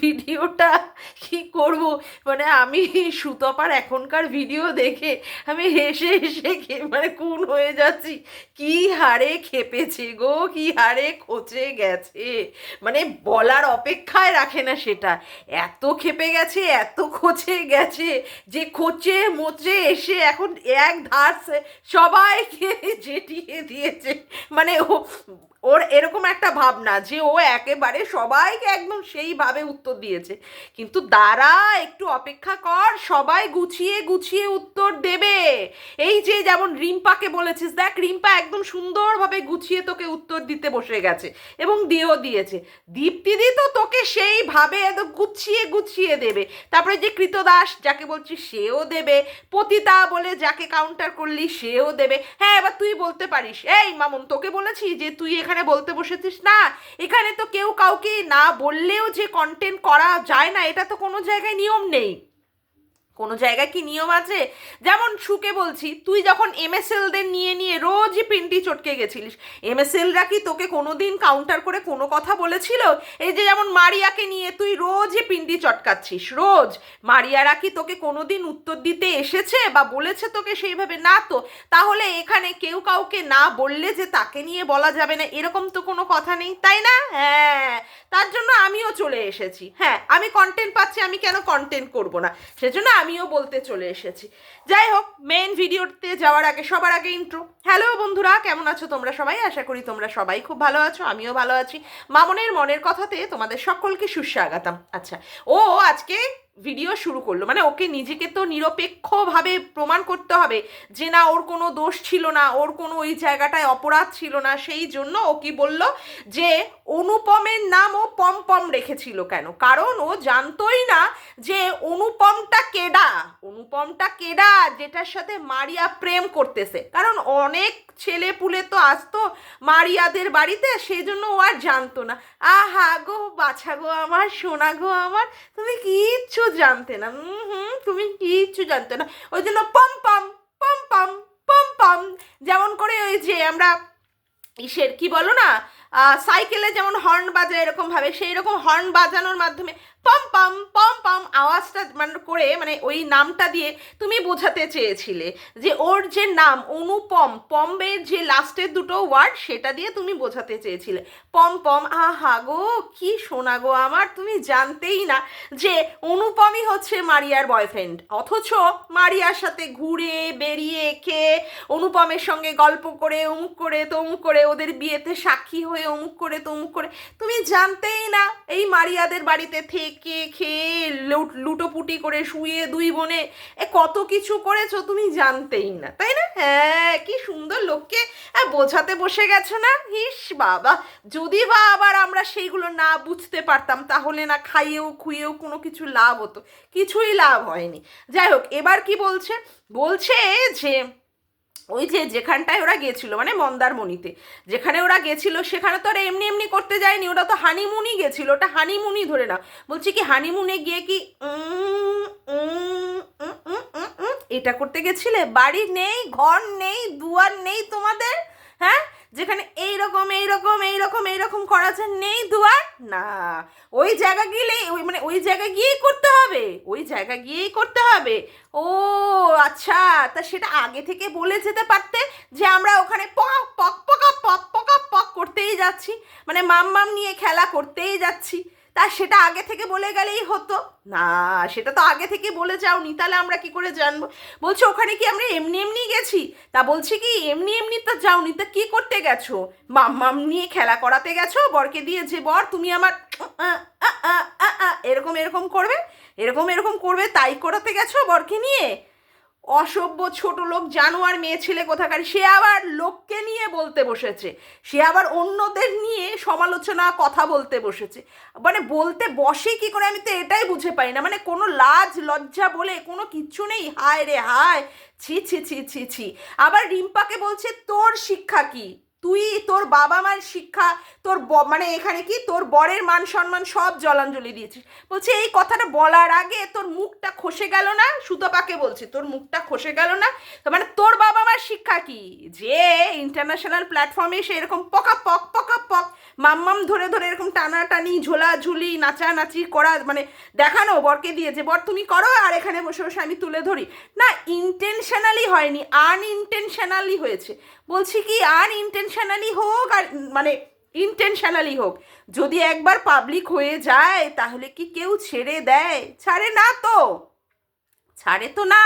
ভিডিওটা কি করব? মানে আমি সুতপার এখনকার ভিডিও দেখে আমি হেসে হেসে মানে কোন হয়ে যাচ্ছি। কি হারে খেপেছে গো, কি হারে খচে গেছে। মানে বলার অপেক্ষায় রাখে না সেটা। এত খেপে গেছে, এত খচে গেছে, যে খচে মোচে এসে এখন এক ধার সবাইকে জেটিয়ে দিয়েছে। মানে ও ওর এরকম একটা ভাবনা যে ও একেবারে সবাইকে একদম সেইভাবে উত্তর দিয়েছে। কিন্তু দাঁড়া, একটু অপেক্ষা কর, সবাই গুছিয়ে গুছিয়ে উত্তর দেবে। এই যে যেমন রিম্পাকে বলেছিস, দেখ রিম্পা একদম সুন্দরভাবে গুছিয়ে তোকে উত্তর দিতে বসে গেছে এবং দিয়েও দিয়েছে। দীপ্তিদি তো তোকে সেইভাবে একদম গুছিয়ে গুছিয়ে দেবে। তারপরে যে কৃতদাস, যাকে বলছিস সেও দেবে। পতিতা বলে যাকে কাউন্টার করলি সেও দেবে। হ্যাঁ এবার তুই বলতে পারিস, এই মামুন, তোকে বলেছি যে তুই এখানে বলতে বসেছিস? না, এখানে তো কেউ কাউকে না বললেও যে কন্টেন্ট করা যায় না, এটা তো কোনো জায়গায় নিয়ম নেই। কোনো জায়গায় কি নিয়ম আছে? যেমন সুকে বলছি, তুই যখন এমএসএলদের নিয়ে নিয়ে রোজই পিন্টি চটকে গেছিলিস, এমএসএলরা কি তোকে কোনো দিন কাউন্টার করে কোনো কথা বলেছিল? এই যে যেমন মারিয়াকে নিয়ে তুই রোজই পিন্টি চটকাচ্ছিস, রোজ। মারিয়ারা কি তোকে কোনো দিন উত্তর দিতে এসেছে বা বলেছে তোকে সেইভাবে? না তো। তাহলে এখানে কেউ কাউকে না বললে যে তাকে নিয়ে বলা যাবে না, এরকম তো কোনো কথা নেই, তাই না? হ্যাঁ। তার জন্য আমিও চলে এসেছি। হ্যাঁ আমি কন্টেন্ট পাচ্ছি, আমি কেন কন্টেন্ট করব না? সেজন্য আমিও বলতে চলে এসেছি। যাই হোক মেন ভিডিওতে যাওয়ার আগে, সবার আগে ইন্ট্রো হ্যালো বন্ধুরা, কেমন আছো তোমরা সবাই? আশা করি তোমরা সবাই খুব ভালো আছো, আমিও ভালো আছি। মামনের মনের কথাতে তোমাদের সকলকে সুস্বাগতম। আচ্ছা ও আজকে ভিডিও শুরু করল। মানে ওকে নিজেকে তো নিরপেক্ষভাবে প্রমাণ করতে হবে যে না, ওর কোনো দোষ ছিল না, ওর কোনো ওই জায়গাটায় অপরাধ ছিল না, সেই জন্য ও কি বলল যে অনুপমের নাম ও পম পম রেখেছিল কেন? কারণ ও জানতোই না যে অনুপমটা কেডা? অনুপমটা কেডা যেটার সাথে মারিয়া প্রেম করতেছে? কারণ অনেক ছেলে পুলে তো আসতো মারিয়াদের বাড়িতে সেই জন্য ও আর জানতো না। আহা গো বাছা গো আমার, সোনা গো আমার, তুমি কিচ্ছু জানতে না। হুম, তুমি কিচ্ছু জানতে না। ওই জন্য পম পম পম পম পম পম, যেমন করে ওই যে আমরা ইসের, কি বলো না? সাইকেলে যেমন হর্ন বাজায় এরকমভাবে সেই রকম হর্ন বাজানোর মাধ্যমে পম পম পম পম আওয়াজটা মানে করে মানে ওই নামটা দিয়ে তুমি বোঝাতে চেয়েছিলে যে ওর যে নাম অনুপম, পম্বের যে লাস্টের দুটো ওয়ার্ড সেটা দিয়ে তুমি বোঝাতে চেয়েছিলে। পম পম, আহা গো, কি শোনা গো আমার, তুমি জানতেই না যে অনুপমই হচ্ছে মারিয়ার বয়ফ্রেন্ড অথচ মারিয়ার সাথে ঘুরে বেরিয়ে খেয়ে অনুপমের সঙ্গে গল্প করে, অমুক করে, তমুক করে, ওদের বিয়েতে সাক্ষী হয়ে অমুক করে, তমুক করে, তুমি জানতেই না এই মারিয়াদের বাড়িতে থেকে খেয়ে লুট- লুটোপুটি করে শুয়ে দুই বোনে, এ কত কিছু করেছ তুমি জানতেই না, তাই না? হ্যাঁ কি সুন্দর লোককে বোঝাতে বসে গেছো না? হিস বাবা, যদি বা আবার আমরা সেইগুলো না বুঝতে পারতাম, তাহলে না খাইয়েও খুইয়েও কোনো কিছু লাভ হতো, কিছুই লাভ হয়নি। যাই হোক, এবার কি বলছে? বলছে যে ওই যে যেখানটায় ওরা গেছিল মানে মন্দারমণিতে। যেখানে ওরা গেছিল, সেখানে তো আর এমনি এমনি করতে যায়নি, ওরা তো হানিমুনই গেছিল, ওটা হানিমুনই ধরে না বলছি কি হানিমুনে গিয়ে কি এটা করতে গেছিলে? বাড়ি নেই, ঘর নেই, দুয়ার নেই তোমাদের? হ্যাঁ? যেখানে এই রকম এই এইরকম এইরকম এইরকম এইরকম করা যায় নেই দুয়ার, না। ওই জায়গা গেলে ওই মানে ওই জায়গা গিয়েই করতে হবে। ওই জায়গা গিয়েই করতে হবে। ও আচ্ছা তা সেটা আগে থেকে বলে যেতে পারতে যে আমরা ওখানে পক পক, পকা পক পকা, পক করতেই যাচ্ছি। মানে মাম মাম নিয়ে খেলা করতেই যাচ্ছি। তা সেটা আগে থেকে বলে গেলেই হতো। না, সেটা তো আগে থেকে বলে যাওনি, তাহলে আমরা কি করে জানব? বলছে, ওখানে কি আমরা এমনি এমনি গেছি? তা বলছি কি, এমনি এমনি তো যাওনি, তা কি করতে গেছো? মাম মাম নিয়ে খেলা করাতে গেছো? বরকে দিয়ে যে বর, তুমি আমার এরকম এরকম করবে, এরকম এরকম করবে, তাই করাতে গেছো বরকে নিয়ে? অসভ্য ছোট লোক জানোয়ার মেয়ে ছেলে কোথাকার? সে আবার লোককে নিয়ে বলতে বসেছে। সে আবার অন্যদের নিয়ে সমালোচনা, কথা বলতে বসেছে। মানে বলতে বসে কি করে আমি তো এটাই বুঝে পাই না। মানে কোনো লাজ, লজ্জা বলে কোনো কিচ্ছু নেই। হায় রে হায়! ছি ছি ছি ছি ছি। আবার রিম্পাকে বলছে, তোর শিক্ষা কি? তুই তোর বাবা মার শিক্ষা, তোর মানে এখানে কি? তোর বরের মান সম্মান সব জলাঞ্জলি দিয়েছিস। বলছে, এই কথাটা বলার আগে তোর মুখটা খসে গেল না? সুতপাকে বলছে, তোর মুখটা খসে গেল না? মানে তোর বাবা মার শিক্ষা কি? যে ইন্টারন্যাশনাল প্ল্যাটফর্মে সে এরকম পকা পক পকা পক, মাম্মাম ধরে ধরে এরকম টানাটানি, ঝোলাঝুলি, নাচানাচি করা মানে দেখানো বরকে দিয়ে যে বর, তুমি করো আর এখানে বসে বসে আমি তুলে ধরি। না ইন্টেনশনালি হয়নি আনইনটেনশনালি হয়েছে। বলছি কি আনইনটেনশনালি হোক আর মানে ইন্টেনশনালি হোক, যদি একবার পাবলিক হয়ে যায় তাহলে কি কেউ ছেড়ে দেয়? ছাড়ে না তো। ছাড়ে তো না।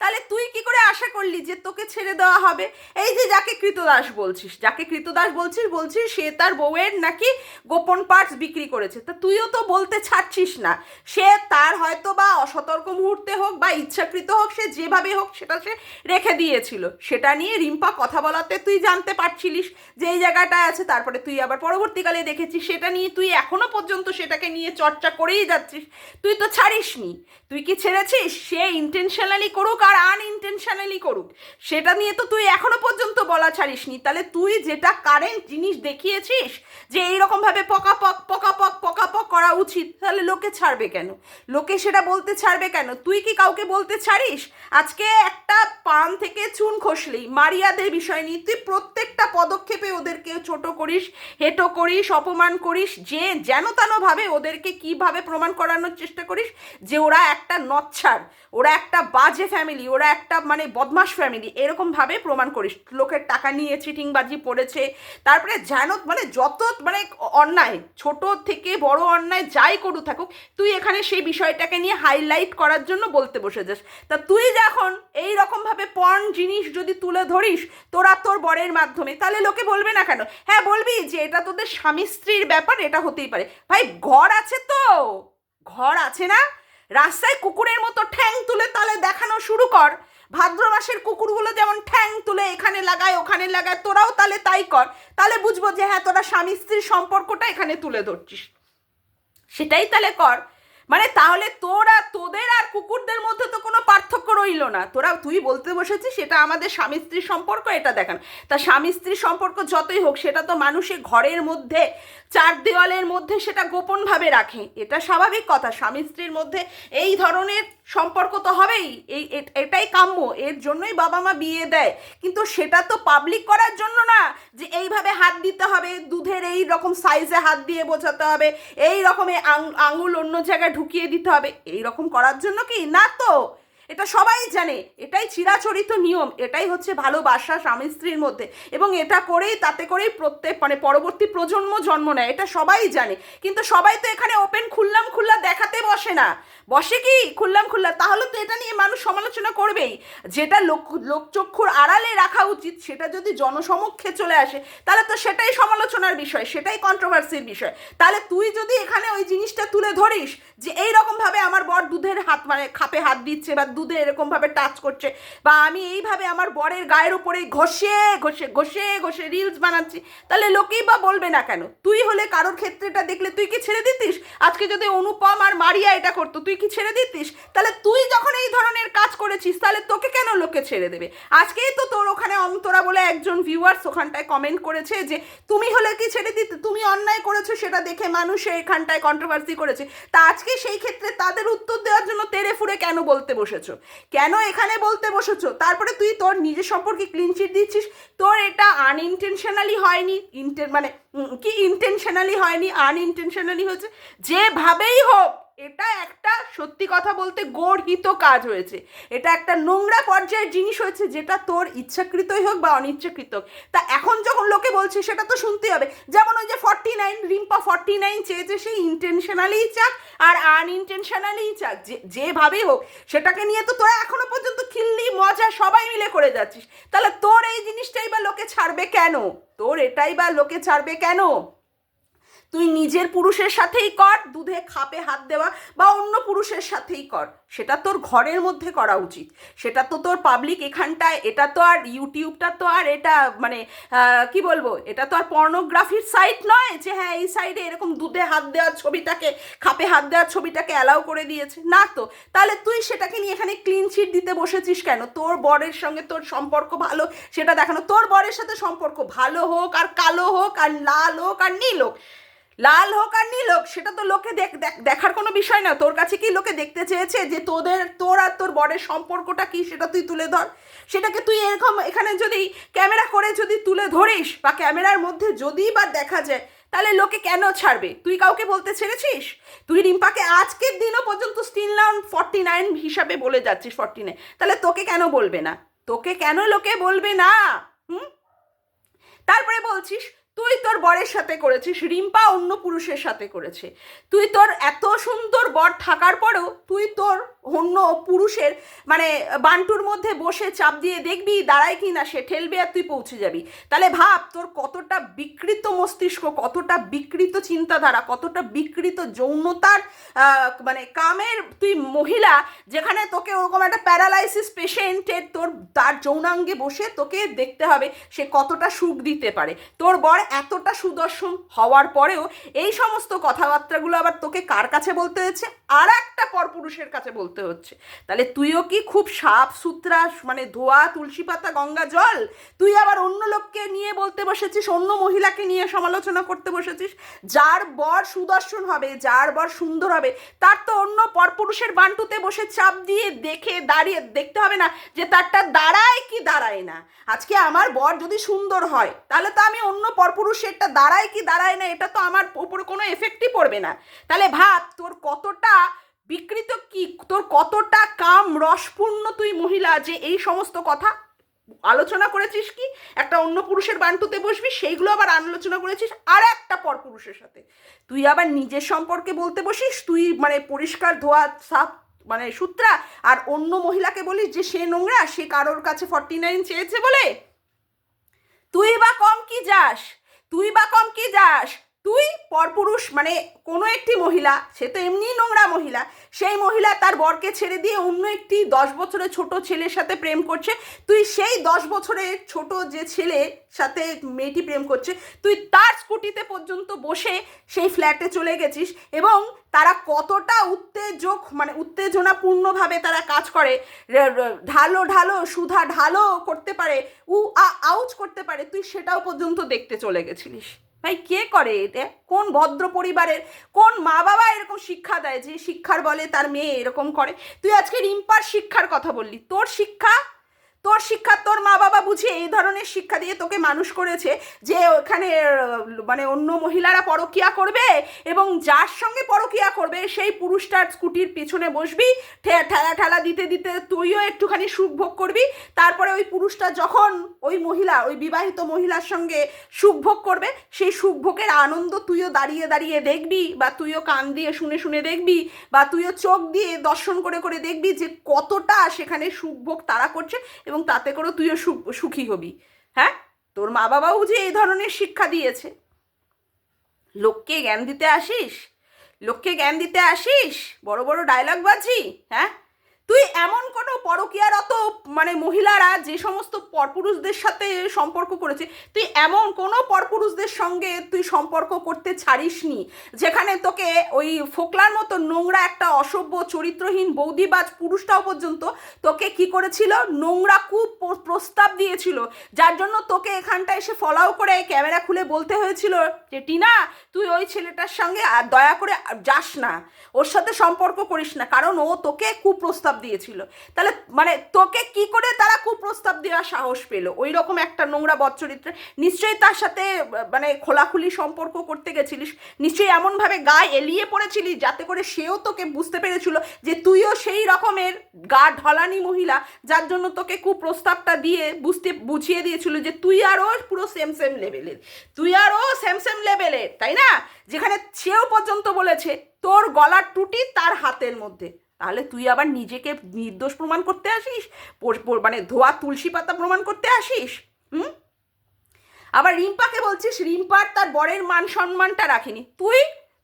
তাহলে তুই কি করে আশা করলি যে তোকে ছেড়ে দেওয়া হবে? এই যে যাকে কৃতদাস বলছিস, যাকে কৃতদাস বলছিস বলছিস সে তার বউয়ের নাকি গোপন পার্টস বিক্রি করেছে। তা তুইও তো বলতে ছাড়ছিস না। সে তার হয়তো বা অসতর্ক মুহূর্তে হোক বা ইচ্ছাকৃত হোক, সে যেভাবে হোক সেটা সে রেখে দিয়েছিল। সেটা নিয়ে রিম্পা কথা বলাতে তুই জানতে পারছিলিস যে এই জায়গাটায় আছে, তারপরে তুই আবার পরবর্তীকালে দেখেছিস সেটা নিয়ে তুই এখনও পর্যন্ত সেটাকে নিয়ে চর্চা করেই যাচ্ছিস। তুই তো ছাড়িসনি। তুই কি ছেড়েছিস? সে ইন্টেনশনালি করুক আর আনইনটেনশনালি করুক। সেটা নিয়ে তো তুই এখনও পর্যন্ত বলা ছাড়িসনি। তাহলে তুই যেটা কারেন্ট জিনিস দেখিয়েছিস যে এইরকমভাবে পকাপক পকাপক পকাপক করা উচিত, তাহলে লোকে ছাড়বে কেন? লোকে সেটা বলতে ছাড়বে কেন? তুই কি কাউকে বলতে ছাড়িস? আজকে একটা পান থেকে চুন খসলেই, মারিয়াদের বিষয় নিয়ে তুই প্রত্যেকটা পদক্ষেপে ওদেরকে ছোট করিস, হেটো করিস, অপমান করিস, যে যেন তেনভাবে ওদেরকে কীভাবে প্রমাণ করানোর চেষ্টা করিস যে ওরা একটা নচ্ছার ওরা একটা বাজে ফ্যামিলি ওরা একটা মানে বদমাস ফ্যামিলি এরকমভাবে প্রমাণ করিস। লোকের টাকা নিয়ে চিটিংবাজি পড়েছে। তারপরে যেন মানে যত মানে অন্যায়, ছোট থেকে বড় অন্যায় যাই করু থাকুক, তুই এখানে সেই বিষয়টাকে নিয়ে হাইলাইট করার জন্য বলতে বসে যাস তা তুই যখন এই রকমভাবে পর্ন জিনিস যদি তুলে ধরিস, তোরা তোর বরের মাধ্যমে, তাহলে লোকে বলবে না কেন? হ্যাঁ বলবি যে এটা তোদের স্বামী স্ত্রীর ব্যাপার, এটা হতেই পারে। ভাই, ঘর আছে তো। ঘর আছে না? রাস্তায় কুকুরের মতো ঠ্যাং তুলে তাহলে দেখানো শুরু কর। ভাদ্র মাসের কুকুরগুলো যেমন ঠ্যাং তুলে এখানে লাগায়, ওখানে লাগায়, তোরাও তাহলে তাই কর। তাহলে বুঝব যে হ্যাঁ তোরা স্বামী স্ত্রীর সম্পর্কটা এখানে তুলে ধরছিস। সেটাই তাহলে কর। মানে তাহলে তোরা তোদের আর কুকুরদের মধ্যে তো কোনো পার্থক্য রইল না। তোরা তুই বলতে বসেছিস সেটা আমাদের স্বামী স্ত্রীর সম্পর্ক, এটা দেখান। তা স্বামী স্ত্রীর সম্পর্ক যতই হোক, সেটা তো মানুষের ঘরের মধ্যে চার দেওয়ালের মধ্যে সেটা গোপনভাবে রাখে। এটা স্বাভাবিক কথা। স্বামী স্ত্রীর মধ্যে এই ধরনের সম্পর্ক তো হবেই। এই এটাই কাম্য। এর জন্যই বাবা মা বিয়ে দেয়। কিন্তু সেটা তো পাবলিক করার জন্য না যে এইভাবে হাত দিতে হবে। দুধের এই রকম সাইজে হাত দিয়ে বোঝাতে হবে। এই রকমে আঙুল অন্য জায়গায় ঢুকিয়ে দিতে হবে। এই রকম করার জন্য কি? না তো। এটা সবাই জানে, এটাই চিরাচরিত নিয়ম, এটাই হচ্ছে ভালোবাসা স্বামী স্ত্রীর মধ্যে। এবং এটা করেই, তাতে করেই প্রত্যেক মানে পরবর্তী প্রজন্ম জন্ম নেয়, এটা সবাই জানে। কিন্তু সবাই তো এখানে ওপেন খুললাম খুল্লা দেখাতে বসে না। বসে কি? খুললাম খুল্লা। তাহলে তো এটা নিয়ে মানুষ সমালোচনা করবেই। যেটা লোক, লোকচক্ষুর আড়ালে রাখা উচিত, সেটা যদি জনসমক্ষে চলে আসে, তাহলে তো সেটাই সমালোচনার বিষয়, সেটাই কন্ট্রোভার্সির বিষয়। তাহলে তুই যদি এখানে ওই জিনিসটা তুলে ধরিস যে এই রকমভাবে আমার বর দুধের হাত মানে খাপে হাত দিচ্ছে বা দুধে এরকমভাবে টাচ করছে বা আমি এইভাবে আমার বরের গায়ের উপরে ঘষে ঘষে ঘষে ঘষে রিলস বানাচ্ছি, তাহলে লোকেই বা বলবে না কেন? তুই হলে কারোর ক্ষেত্রেটা দেখলে তুই কি ছেড়ে দিতিস? আজকে যদি অনুপম আর মারিয়া এটা করতো, তুই কি ছেড়ে দিতিস? তাহলে তুই যখন এই ধরনের কাজ করেছিস, তাহলে তোকে কেন লোকে ছেড়ে দেবে? আজকেই তো তোর ওখানে অন্তরা বলে একজন ভিউয়ার্স ওখানটায় কমেন্ট করেছে যে, তুমি হলে কি ছেড়ে দিতে, তুমি অন্যায় করেছ সেটা দেখে মানুষ এখানটায় কন্ট্রোভার্সি করেছে। তা আজকে সেই ক্ষেত্রে তাদের উত্তর দেওয়ার জন্য তেরে ফুরে কেন বলতে বসেছো? কেন এখানে বলতে বসেছো? তারপরে তুই তোর নিজের সম্পর্কে ক্লিন চিট দিচ্ছিস। তোর এটা আনইনটেনশনালি হয়নি ইন্টেন মানে কি ইন্টেনশনালি হয়নি আনইনটেনশনালি হয়েছে? যেভাবেই হোক এটা একটা সত্যি কথা বলতে গর্হিত কাজ হয়েছে। এটা একটা নোংরা পর্যায়ের জিনিস হয়েছে যেটা তোর ইচ্ছাকৃতই হোক বা অনিচ্ছাকৃত হোক। তা এখন যখন লোকে বলছে সেটা তো শুনতে হবে। যেমন ওই যে forty nine Rimpa forty nine চেয়েছে সে ইন্টেনশনালিই চাক আর আনইনটেনশনালিই চাক। যে, যেভাবেই হোক, সেটাকে নিয়ে তো তোরা এখনও পর্যন্ত খিল্লি, মজা সবাই মিলে করে যাচ্ছিস। তাহলে তোর এই জিনিসটাই বা লোকে ছাড়বে কেন? তোর এটাই বা লোকে ছাড়বে কেন? তুই নিজের পুরুষের সাথেই কর, দুধে খাপে হাত দেওয়া বা অন্য পুরুষের সাথেই কর। সেটা তোর ঘরের মধ্যে করা উচিত। সেটা তো তোর পাবলিক এখানটায়, এটা তো আর ইউটিউবটা তো আর এটা মানে কি বলব? এটা তো আর পর্নোগ্রাফির সাইট নয় যে হ্যাঁ এই সাইডে এরকম দুধে হাত দেওয়ার ছবিটাকে, খাপে হাত দেওয়ার ছবিটাকে অ্যালাউ করে দিয়েছে। না তো। তাহলে তুই সেটাকে নিয়ে এখানে ক্লিন চিট দিতে বসেছিস কেন? তোর বরের সঙ্গে তোর সম্পর্ক ভালো, সেটা দেখানো। তোর বরের সাথে সম্পর্ক ভালো হোক আর কালো হোক আর লাল হোক আর নীল হোক। লাল হোক আর নীল হোক, সেটা তো লোকে দেখ, দেখ- দেখার কোনো বিষয় না। তোর কাছে কি লোকে দেখতে চেয়েছে যে তোদের, তোর আর তোর বরের সম্পর্কটা কি, সেটা তুই তুলে ধর। সেটাকে তুই এরকম এখানে যদি ক্যামেরা করে যদি তুলে ধরিস, বা ক্যামেরার মধ্যে যদি বা দেখা যায়, তাহলে লোকে কেন ছাড়বে? তুই কাউকে বলতে ছেড়েছিস? তুই রিম্পাকে আজকের দিনও পর্যন্ত স্টিল নাউন ফর্টি নাইন হিসাবে বলে যাচ্ছিস ফর্টি নাইন তাহলে তোকে কেন বলবে না? তোকে কেন লোকে বলবে না? হুম? তারপরে বলছিস তুই তোর বরের সাথে করেছিস, রিম্পা অন্য পুরুষের সাথে করেছে। তুই তোর এত সুন্দর বর থাকার পরেও তুই তোর অন্য পুরুষের মানে বান্টুর মধ্যে বসে চাপ দিয়ে দেখবি দাঁড়ায় কি না, সে ঠেলবে আর তুই পৌঁছে যাবি। তাহলে ভাব, তোর কতটা বিকৃত মস্তিষ্ক, কতটা বিকৃত চিন্তাধারা, কতটা বিকৃত যৌনতার মানে কামের তুই মহিলা, যেখানে তোকে ওরকম একটা প্যারালাইসিস পেশেন্টের তোর, তার যৌনাঙ্গে বসে তোকে দেখতে হবে, সে কতটা সুখ দিতে পারে। তোর বর এতটা সুদর্শন হওয়ার পরেও এই সমস্ত কথাবার্তাগুলো আবার তোকে কার কাছে বলতে হয়েছে? আর একটা পরপুরুষের কাছে বলতে হচ্ছে। তাহলে তুইও কি খুব সাফ সুতরা মানে ধোয়া, তুলসী পাতা, গঙ্গা জল, তুই আবার অন্য লোককে নিয়ে বলতে বসেছিস, অন্য মহিলাকে নিয়ে সমালোচনা করতে বসেছিস? যার বর সুদর্শন হবে, যার বর সুন্দর হবে, তার তো অন্য পরপুরুষের বান্টুতে বসে চাপ দিয়ে দেখে দাঁড়িয়ে দেখতে হবে না যে তারটা দাঁড়ায় কি দাঁড়ায় না। আজকে আমার বর যদি সুন্দর হয়, তাহলে তো আমি অন্য পরপুরুষেরটা দাঁড়ায় কি দাঁড়ায় না, এটা তো আমার উপরে কোনো এফেক্টই পড়বে না। তাহলে ভাব, তোর কতটা বিকৃত কি, তোর কতটা কাম রসপূর্ণ তুই মহিলা যে এই সমস্ত কথা? আলোচনা করেছিস কি? একটা অন্য পুরুষের বান্টুতে বসবি, সেইগুলো আবার আলোচনা করেছিস আর একটা পর পুরুষের সাথে। তুই আবার নিজের সম্পর্কে বলতে বসিস, তুই মানে পরিষ্কার ধোয়া, সাফ মানে সূত্রা, আর অন্য মহিলাকে বলিস যে সে নোংরা, সে কারোর কাছে ফর্টি নাইন চেয়েছে বলে? তুই বা কম কি যাস? তুই বা কম কি যাস? তুই পরপুরুষ মানে কোনো একটি মহিলা, সে তো এমনিই নোংরা মহিলা, সেই মহিলা তার বরকে ছেড়ে দিয়ে অন্য একটি দশ বছরের ছোট ছেলের সাথে প্রেম করছে, তুই সেই দশ বছরের ছোট যে ছেলে সাথে মেয়েটি প্রেম করছে, তুই তার স্কুটিতে পর্যন্ত বসে সেই ফ্ল্যাটে চলে গেছিস এবং তারা কতটা উত্তেজক মানে উত্তেজনাপূর্ণভাবে তারা কাজ করে ঢালো ঢালো, সুধা ঢালো করতে পারে, উ আউচ করতে পারে, তুই সেটাও পর্যন্ত দেখতে চলে গেছিলিস। ভাই কে করে এটা কোন ভদ্র পরিবারের, কোন মা বাবা এরকম শিক্ষা দেয় যে শিক্ষার বলে তার মেয়ে এরকম করে? তুই আজকে রিম্পার শিক্ষার কথা বললি। তোর শিক্ষা তোর শিক্ষা, তোর মা বাবা বুঝে এই ধরনের শিক্ষা দিয়ে তোকে মানুষ করেছে যে ওখানে মানে অন্য মহিলারা পরকিয়া করবে এবং যার সঙ্গে পরকিয়া করবে সেই পুরুষটার স্কুটির পিছনে বসবি ঠেলা ঠেলা দিতে দিতে তুইও একটুখানি সুখ ভোগ করবি। তারপরে ওই পুরুষটা যখন ওই মহিলা, ওই বিবাহিত মহিলার সঙ্গে সুখ ভোগ করবে, সেই সুখ ভোগের আনন্দ তুইও দাঁড়িয়ে দাঁড়িয়ে দেখবি বা তুইও কান দিয়ে শুনে শুনে দেখবি বা তুইও চোখ দিয়ে দর্শন করে করে দেখবি যে কতটা সেখানে সুখ ভোগ তারা করছে এবং তাতে করে তুইও সুখ সুখী হবি। হ্যাঁ? তোর মা বাবাও যে এই ধরনের শিক্ষা দিয়েছে। লোককে জ্ঞান দিতে আসিস? লোককে জ্ঞান দিতে আসিস? বড় বড় ডায়লগ বাজি? হ্যাঁ? তুই এমন কোনো পরকীয়ারত মানে মহিলারা যে সমস্ত পরপুরুষদের সাথে সম্পর্ক করেছে, তুই এমন কোনো পরপুরুষদের সঙ্গে তুই সম্পর্ক করতে ছাড়িসনি, যেখানে তোকে ওই ফোকলার মতো নোংরা একটা অসভ্য, চরিত্রহীন, বৌদিবাজ পুরুষটাও পর্যন্ত তোকে কি করেছিল? নোংরা কু প- প্রস্তাব দিয়েছিল, যার জন্য তোকে এখানটা এসে ফলাও করে ক্যামেরা খুলে বলতে হয়েছিল যে, টিনা, তুই ওই ছেলেটার সঙ্গে দয়া করে যাস না, ওর সাথে সম্পর্ক করিস না, কারণ ও তোকে কুপ্রস্তাব দিয়েছিল। তাহলে মানে তোকে কি করে তারা কুপ্রস্তাব দেওয়ার সাহস পেল? ওই রকম একটা নোংরা বচ্চরিত্রে নিশ্চয়ই তার সাথে মানে খোলাখুলি সম্পর্ক করতে গেছিলিস, নিশ্চয়ই এমনভাবে গায়ে এলিয়ে পড়েছিলিস যাতে করে সেও তোকে বুঝতে পেরেছিল যে তুইও সেই রকমের গা ঢলানি মহিলা যার জন্য তোকে কুপ্রস্তাবটা দিয়ে বুঝতে, বুঝিয়ে দিয়েছিল যে তুই আরও পুরো সেম সেম লেভেলের তুই আরও সেম সেম লেভেলের তাই না? যেখানে সেও পর্যন্ত বলেছে, তোর গলার টুটি তার হাতের মধ্যে। তাহলে তুই আবার নিজেকে নির্দোষ প্রমাণ করতে আসিস? মানে ধোয়া তুলসী পাতা প্রমাণ করতে আসিস? হুম? আবার রিম্পাকে বলছিস রিম্পার তার বরের মান সম্মানটা রাখেনি। তুই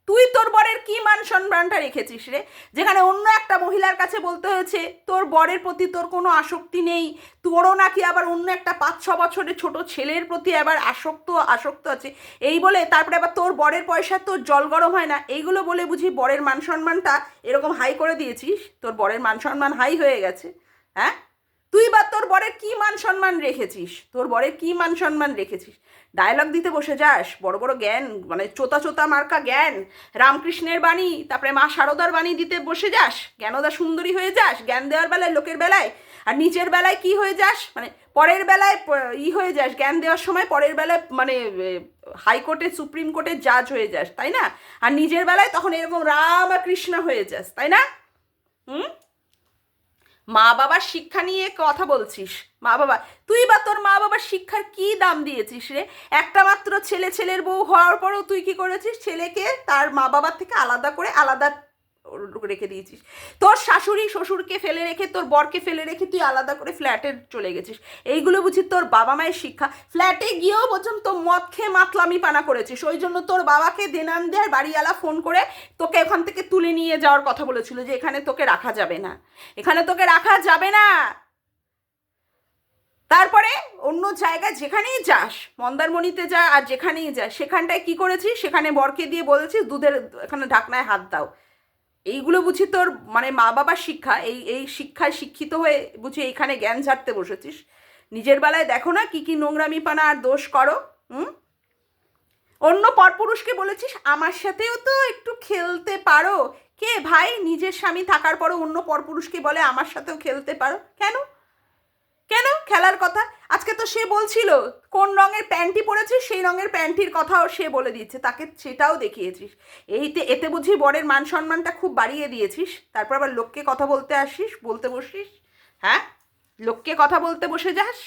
তুই তোর বরের কি মান সম্মানটা রেখেছিস রে? যেখানে অন্য একটা মহিলার কাছে বলতে হয়েছে, তোর বরের প্রতি তোর কোনো আসক্তি নেই, তোরও নাকি আবার অন্য একটা পাঁচ ছ বছরের ছোট ছেলের প্রতি আবার আসক্ত আসক্ত আছে। এই বলে তারপরে আবার তোর বরের পয়সা তোর জল গরম হয় না। এইগুলো বলে বুঝি বরের মান সম্মানটা এরকম হাই করে দিয়েছিস? তোর বরের মান সম্মান হাই হয়ে গেছে। হ্যাঁ? তুই বা তোর বরের কি মান সম্মান রেখেছিস? তোর বরের কি মান সম্মান রেখেছিস? ডায়লগ দিতে বসে যাস, বড় বড় জ্ঞান মানে চোতা চোতা মার্কা জ্ঞান, রামকৃষ্ণের বাণী, তারপরে মা শারদার বাণী দিতে বসে যাস, জ্ঞানদা সুন্দরী হয়ে যাস, জ্ঞান দেওয়ার বেলায় লোকের বেলায়, আর নিচের বেলায় কি হয়ে যাস? মানে পরের বেলায় ই হয়ে যাস, জ্ঞান দেওয়ার সময় পরের বেলায় মানে হাইকোর্টে সুপ্রিম কোর্টের জাজ হয়ে যাস, তাই না? আর নিজের বেলায় তখন এরকম রাম আর কৃষ্ণ হয়ে যাস, তাই না? হুম? মা বাবার শিক্ষা নিয়ে কথা বলছিস? মা বাবা, তুই বা তোর মা বাবার শিক্ষার কি দাম দিয়েছিস রে? একটা মাত্র ছেলে, ছেলের বউ হওয়ার পরেও তুই কি করেছিস? ছেলেকে তার মা বাবার থেকে আলাদা করে আলাদা রেখে দিয়েছিস। তোর শাশুড়ি শ্বশুরকে ফেলে রেখে, তোর বরকে ফেলে রেখে তুই আলাদা করে ফ্ল্যাটে চলে গেছিস। এইগুলো বুঝি তোর বাবা মায়ের শিক্ষা। ফ্ল্যাটে গিয়েও পর্যন্ত মদ খেয়ে মাতলামি পানা করেছিস। ওই জন্য তোর বাবাকে দেনান দেয় বাড়িওয়ালা ফোন করে তোকে এখান থেকে তুলে নিয়ে যাওয়ার কথা বলেছিল যে এখানে তোকে রাখা যাবে না। এখানে তোকে রাখা যাবে না। তারপরে অন্য জায়গায় যেখানেই যাস, মন্দারমণিতে যা আর যেখানেই যাস, সেখানটায় কি করেছিস? সেখানে বরকে দিয়ে বলেছিস, দুধের এখানে ঢাকনায় হাত দাও। এইগুলো বুঝি তোর মানে মা বাবার শিক্ষা, এই এই শিক্ষায় শিক্ষিত হয়ে বুঝি এইখানে জ্ঞান ঝাড়তে বসেছিস? নিজের বেলায় দেখো না কি কি নোংরামি পানা আর দোষ করো, হুম? অন্য পরপুরুষকে বলেছিস, আমার সাথেও তো একটু খেলতে পারো। কে ভাই? নিজের স্বামী থাকার পরও অন্য পরপুরুষকে বলে আমার সাথেও খেলতে পারো। কেন? কেন? খেলার কথা। আজকে তো সে বলছিল, কোন রঙের প্যান্টি পরেছিস, সেই রঙের প্যান্টির কথাও সে বলে দিচ্ছে তাকে সেটাও দেখিয়েছিস। এইতে এতে বুঝি বরের মান সম্মানটা খুব বাড়িয়ে দিয়েছিস। তারপর আবার লোককে কথা বলতে আসিস, বলতে বসিস হ্যাঁ? লোককে কথা বলতে বসে যাস?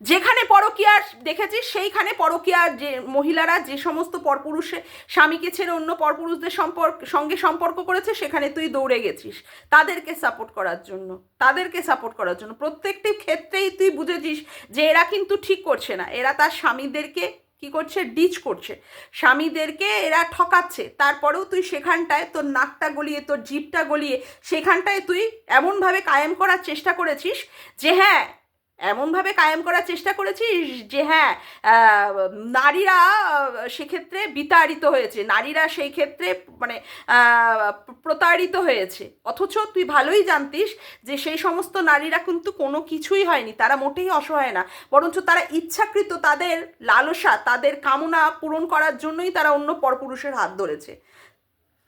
যেখানে পরকীয়ার দেখেছিস সেইখানে পরকীয়ার যে মহিলারা, যে সমস্ত পরপুরুষে, স্বামীকে ছেড়ে অন্য পরপুরুষদের সম্পর্ক, সঙ্গে সম্পর্ক করেছে, সেখানে তুই দৌড়ে গেছিস। তাদেরকে সাপোর্ট করার জন্য, তাদেরকে সাপোর্ট করার জন্য। প্রত্যেকটি ক্ষেত্রেই তুই বুঝেছিস যে এরা কিন্তু ঠিক করছে না। এরা তার স্বামীদেরকে কি করছে? ডিচ করছে। স্বামীদেরকে এরা ঠকাচ্ছে। তারপরেও তুই সেখানটায় তোর নাকটা গলিয়ে, তোর জিভটা গলিয়ে, সেখানটায় তুই এমনভাবে কায়েম করার চেষ্টা করেছিস যে হ্যাঁ এমনভাবে কায়েম করার চেষ্টা করেছিস যে হ্যাঁ নারীরা সেক্ষেত্রে বিতাড়িত হয়েছে। নারীরা সেই ক্ষেত্রে মানে প্রতারিত হয়েছে। অথচ তুই ভালোই জানতিস যে, সেই সমস্ত নারীরা কিন্তু কোনো কিছুই হয়নি। তারা মোটেই অসহায় না। বরঞ্চ তারা ইচ্ছাকৃত তাদের লালসা, তাদের কামনা পূরণ করার জন্যই তারা অন্য পরপুরুষের হাত ধরেছে।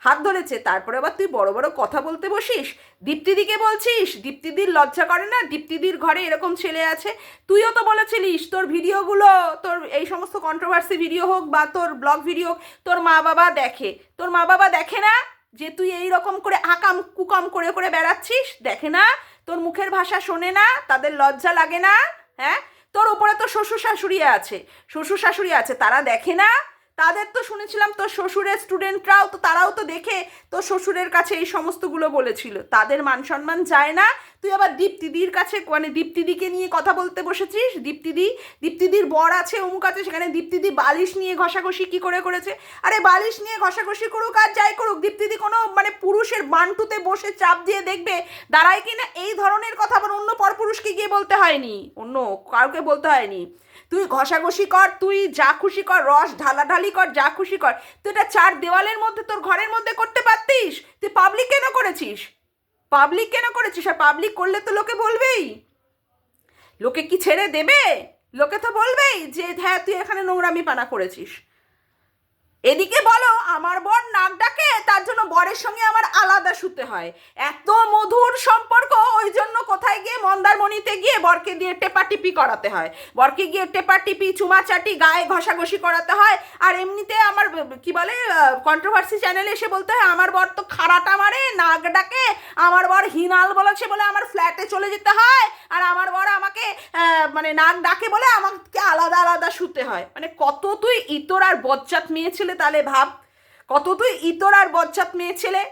হাত ধরেছে, তারপরে আবার তুই বড় বড় কথা বলতে বসিস? দীপ্তিদিকে বলছিস? দীপ্তিদির লজ্জা করে না? দীপ্তিদির ঘরে এরকম ছেলে আছে? তুইও তো বলেছিলিস, তোর ভিডিওগুলো, তোর এই সমস্ত কন্ট্রোভার্সি ভিডিও হোক বা তোর ব্লগ ভিডিও হোক, তোর মা বাবা দেখে। তোর মা বাবা দেখে না যে তুই এই রকম করে আকাম, কুকাম করে করে বেড়াচ্ছিস? দেখে না? তোর মুখের ভাষা শোনে না? তাদের লজ্জা লাগে না? হ্যাঁ? তোর উপরে তো শ্বশুর শাশুড়ি আছে। শ্বশুর শাশুড়ি আছে, তারা দেখে না? তাদের তো শুনেছিলাম তোর শ্বশুরের স্টুডেন্টরাও তো তারাও তো দেখে তোর শ্বশুরের কাছে এই সমস্তগুলো বলেছিল। তাদের মান সম্মান যায় না। তুই আবার দীপ্তিদির কাছে মানে দীপ্তিদিকে নিয়ে কথা বলতে বসেছিস? দীপ্তিদি, দীপ্তিদির বর আছে, অমুক আছে, সেখানে দীপ্তিদি বালিশ নিয়ে ঘষাঘষি কি করে করেছে? আরে বালিশ নিয়ে ঘষাঘষি করুক আর যাই করুক, দীপ্তিদি কোনো মানে পুরুষের বান্টুতে বসে চাপ দিয়ে দেখবে, দাঁড়ায় কিনা? এই ধরনের কথা আবার অন্য পরপুরুষকে গিয়ে বলতে হয়নি। অন্য কাউকে বলতে হয়নি। তুই ঘষাঘষি কর, তুই যা খুশি কর, রস ঢালাঢালি কর, যা খুশি কর। তুই এটা চার দেওয়ালের মধ্যে তোর ঘরের মধ্যে করতে পারতিস? তুই পাবলিক কেন করেছিস? পাবলিক কেন করেছিস? আর পাবলিক করলে তো লোকে বলবেই। লোকে কি ছেড়ে দেবে? লোকে তো বলবেই যে হ্যাঁ তুই এখানে নোংরামি পানা করেছিস। এদিকে বলো, আমার বর নাক ডাকে, তার জন্য বরের সঙ্গে আমার আলাদা শুতে হয়। এত মধুর সম্পর্ক, ওই জন্য কোথায় গিয়ে মন্দারমণিতে গিয়ে বরকে দিয়ে টেপাটিপি করাতে হয়। বরকে গিয়ে টেপাটিপি, চুমাচাটি, গায়ে ঘষাঘষি করাতে হয়। আর এমনিতে আমার, কি বলে কন্ট্রোভার্সি চ্যানেলে এসে বলতে হয়, আমার বর তো খাড়াটা মারে, নাক ডাকে, আমার বর হিনাল বলেছে বলে আমার ফ্ল্যাটে চলে যেতে হয়, আর আমার বর আমাকে মানে নাক ডাকে বলে আমাকে আলাদা আলাদা শুতে হয়। মানে কত তুই ইতর আর বজ্জাত মেয়ে তাহলে ভাব, কত তুই ইতর আর বজ্জাত মেয়ে ছেলে?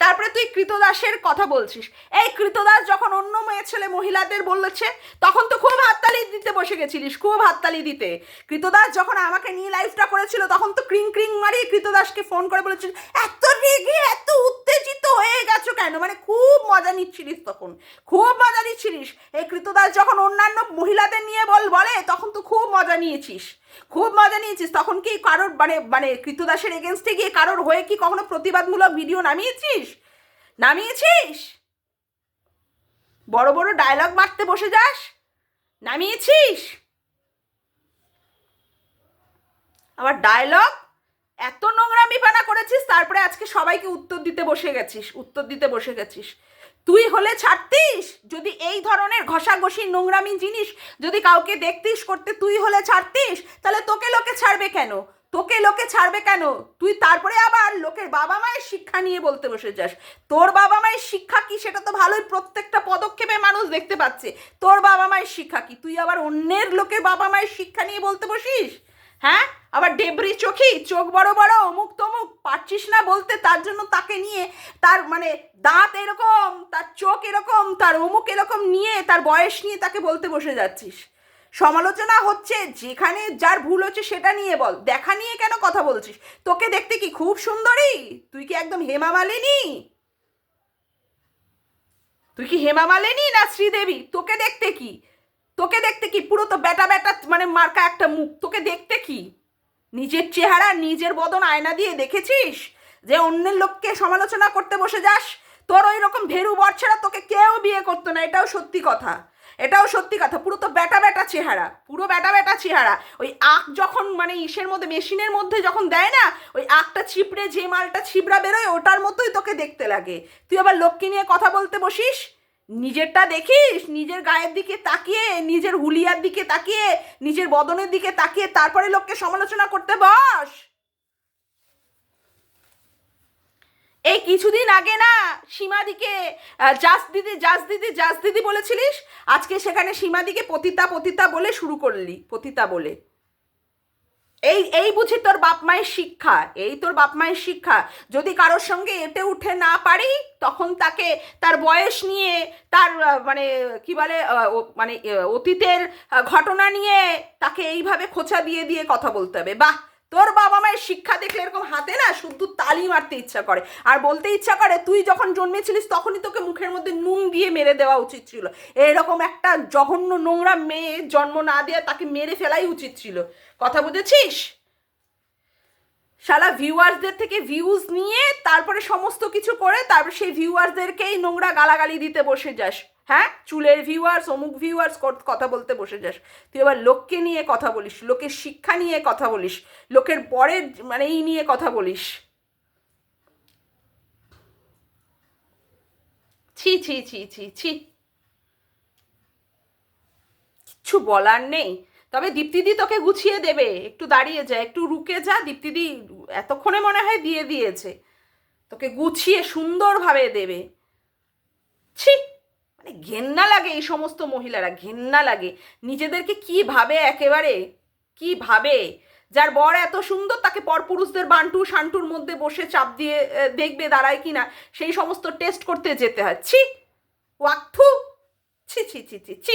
তারপরে তুই কৃতদাসের কথা বলছিস। এই কৃতদাস যখন অন্য মেয়ে ছেলে মহিলাদের বলেছে, তখন তো খুব হাততালি দিতে বসে গেছিলিস, খুব হাততালি দিতে। কৃতদাস যখন আমাকে নিয়ে লাইফটা করেছিল, তখন তো ক্রিং ক্রিং মারিয়ে কৃতদাসকে ফোন করে বলেছিল, এত রেগে, এত উত্তেজিত হয়ে গেছো কেন? মানে খুব মজা নিচ্ছিলিস তখন, খুব মজা নিচ্ছিলিস। এই কৃতদাস যখন অন্যান্য মহিলাদের নিয়ে বল বলে, তখন তো খুব মজা নিয়েছিস। খুব মজা নিয়েছিস। তখন কি কারোর মানে মানে কৃতদাসের এগেনস্টে গিয়ে কারোর হয়ে কি কখনো প্রতিবাদমূলক ভিডিও নামিয়েছিস? নামিয়েছিস? বড় বড় ডায়লগ মারতে বসে যাস? নামিয়েছিস? আবার ডায়লগ এত নোংরামি পানা করেছিস, তারপরে আজকে সবাইকে উত্তর দিতে বসে গেছিস, উত্তর দিতে বসে গেছিস। তুই হলে ছাড়তিস? যদি এই ধরনের ঘষাঘষি নোংরামি জিনিস যদি কাউকে দেখতিস করতে তুই হলে ছাড়তিস, তাহলে তোকে লোকে ছাড়বে কেন? তোকে লোকে ছাড়বে কেন? তুই তারপরে আবার লোকের বাবা মায়ের শিক্ষা নিয়ে বলতে বসে যাস। তোর বাবা মায়ের শিক্ষা কি? সেটা তো ভালোই প্রত্যেকটা পদক্ষেপে মানুষ দেখতে পাচ্ছে। তোর বাবা মায়ের শিক্ষা কি? তুই আবার অন্যের লোকের বাবা মায়ের শিক্ষা নিয়ে বলতে বসিস? হ্যাঁ? আবার ডেবরি চোখি চোখ বড় বড়, অমুক তমুক পারছিস না বলতে তার জন্য তাকে নিয়ে, তার মানে দাঁত এরকম, তার চোখ এরকম, তার অমুক এরকম নিয়ে, তার বয়স নিয়ে তাকে বলতে বসে যাচ্ছিস। সমালোচনা হচ্ছে, যেখানে যার ভুল হচ্ছে সেটা নিয়ে বল। দেখা নিয়ে কেন কথা বলছিস? তোকে দেখতে কি খুব সুন্দরী? তুই কি একদম হেমা মালিনী? তুই কি হেমা মালিনী না শ্রীদেবী? তোকে দেখতে কি? তোকে দেখতে কি? পুরো তো বেটা বেটা মানে মার্কা একটা মুখ। তোকে দেখতে কি? নিজের চেহারা, নিজের বদন আয়না দিয়ে দেখেছিস? যে অন্যের লোককে সমালোচনা করতে বসে যাস? তোর ওই রকম ভেরু বর ছাড়া তোকে কেউ বিয়ে করতো না। এটাও সত্যি কথা। এটাও সত্যি কথা। পুরো তো বেটা বেটা চেহারা। পুরো বেটা বেটা চেহারা। ওই আখ যখন মানে ইসের মধ্যে, মেশিনের মধ্যে যখন দেয় না, ওই আখটা ছিপড়ে যে মালটা ছিবড়া বেরোয় ওটার মতোই তোকে দেখতে লাগে। তুই আবার লোককে নিয়ে কথা বলতে বসিস? নিজেরটা দেখিস, নিজের গায়ের দিকে তাকিয়ে, নিজের হুলিয়ার দিকে তাকিয়ে, নিজের বদনের দিকে তাকিয়ে, তারপরে লোককে সমালোচনা করতে বস। এই কিছুদিন আগে না, সীমাদিকে জাস দিদি জাস দিদি জাস দিদি বলেছিলিস? আজকে সেখানে সীমাদিকে পতিতা পতিতা বলে শুরু করলি, পতিতা বলে। এই এই বুঝি তোর বাপ মায়ের শিক্ষা, এই তোর বাপ মায়ের শিক্ষা। যদি কারোর সঙ্গে এতে উঠে না পারি, তখন তাকে তার বয়স নিয়ে, তার মানে কি বলে মানে অতীতের ঘটনা নিয়ে তাকে এইভাবে খোঁচা দিয়ে দিয়ে কথা বলতে হবে। বাহ! তোর বাবা মায়ের শিক্ষা দেখলে এরকম হাতে না শুধু তালি মারতে ইচ্ছা করে। আর বলতে ইচ্ছা করে, তুই যখন জন্মেছিলিস তখনই তোকে মুখের মধ্যে নুন দিয়ে মেরে দেওয়া উচিত ছিল। এরকম একটা জঘন্য নোংরা মেয়ে জন্ম না দেওয়া তাকে মেরে ফেলাই উচিত ছিল। কথা বুঝেছিস? শালা ভিউয়ার্সদের থেকে ভিউজ নিয়ে তারপরে সমস্ত কিছু করে, তারপর সেই ভিউয়ার্সদেরকেই নোংরা গালাগালি দিতে বসে যাস। হ্যাঁ? চুলের ভিউয়ার্স অমুক ভিউয়ার্স কথা বলতে বসে যাস। তুই আবার লোককে নিয়ে কথা বলিস, লোকের শিক্ষা নিয়ে কথা বলিস, লোকের পরের মানে এই নিয়ে কথা বলিস। ছি ছি ছি ছি ছি। কিচ্ছু বলার নেই। তবে দীপ্তিদি তোকে গুছিয়ে দেবে। একটু দাঁড়িয়ে যা, একটু রুকে যা। দীপ্তিদি এতক্ষণে মনে হয় দিয়ে দিয়েছে। তোকে গুছিয়ে সুন্দরভাবে দেবে। ছি। মানে ঘেন্না লাগে এই সমস্ত মহিলারা, ঘেন্না লাগে। নিজেদেরকে কি ভাবে একেবারে? কি ভাবে? যার বর এত সুন্দর, তাকে পরপুরুষদের বান্টু শান্টুর মধ্যে বসে চাপ দিয়ে দেখবে দাঁড়ায় কি না, সেই সমস্ত টেস্ট করতে যেতে হয়। ছি! ওয়াক্থু ছি ছি ছি ছি ছি!